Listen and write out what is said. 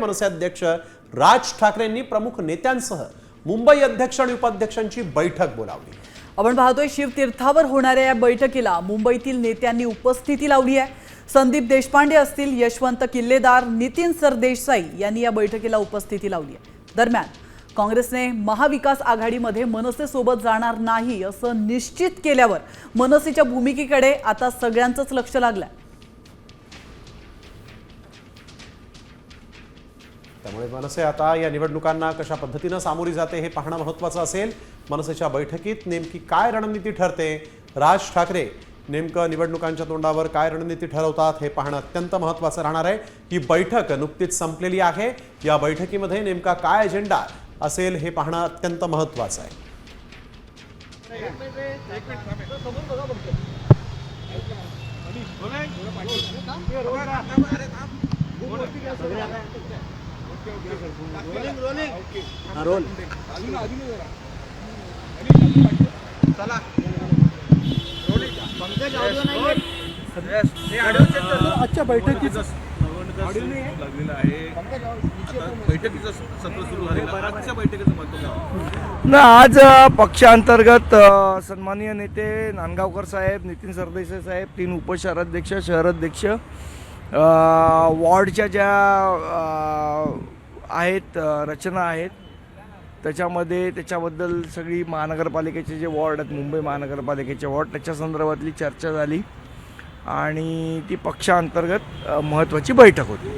मनसे अध्यक्ष राज ठाकरेंनी प्रमुख नेत्यांसह मुंबई अध्यक्ष आणि उपाध्यक्षांची बैठक बोलावली. आपण पाहतोय शिवतीर्थावर होणाऱ्या या बैठकीला मुंबईतील नेत्यांनी उपस्थिती लावली आहे. संदीप देशपांडे असतील यशवंत किल्लेदार नितीन सरदेसाई यांनी या बैठकीला उपस्थिती लावली आहे. दरम्यान काँग्रेसने महाविकास आघाडीमध्ये मनसेसोबत जाणार नाही असं निश्चित केल्यावर मनसेच्या भूमिकेकडे आता सगळ्यांचंच लक्ष लागलंय. त्यामुळे मनसे आता या निवडणुकांना कशा पद्धतीनं सामोरी जाते हे पाहणं महत्त्वाचं असेल. मनसेच्या बैठकीत नेमकी काय रणनीती ठरते? राज ठाकरे नेमकं निवडणुकांच्या तोंडावर काय रणनीती ठरवतात हे पाहणं अत्यंत महत्त्वाचं राहणार आहे. ही बैठक नुकतीच संपलेली आहे. या बैठकीमध्ये नेमका काय अजेंडा असेल हे पाहणं अत्यंत महत्त्वाचं आहे. आजच्या बैठकीच लागलेलं आहे बैठकीचं सत्र सुरू झालेलं आजच्या बैठकीचं महत्त्व ना आज पक्षांतर्गत सन्माननीय नेते नांदगावकर साहेब नितीन सरदेसाई साहेब तीन उपशहराध्यक्ष शहराध्यक्ष वॉर्डच्या ज्या आहेत रचना आहेत. त्याच्यामध्ये त्याच्याबद्दल सगळी महानगरपालिकेचे जे वॉर्ड आहेत मुंबई महानगरपालिकेचे वॉर्ड त्याच्या संदर्भातली चर्चा झाली. आणि ती पक्षांतर्गत महत्त्वाची बैठक होती.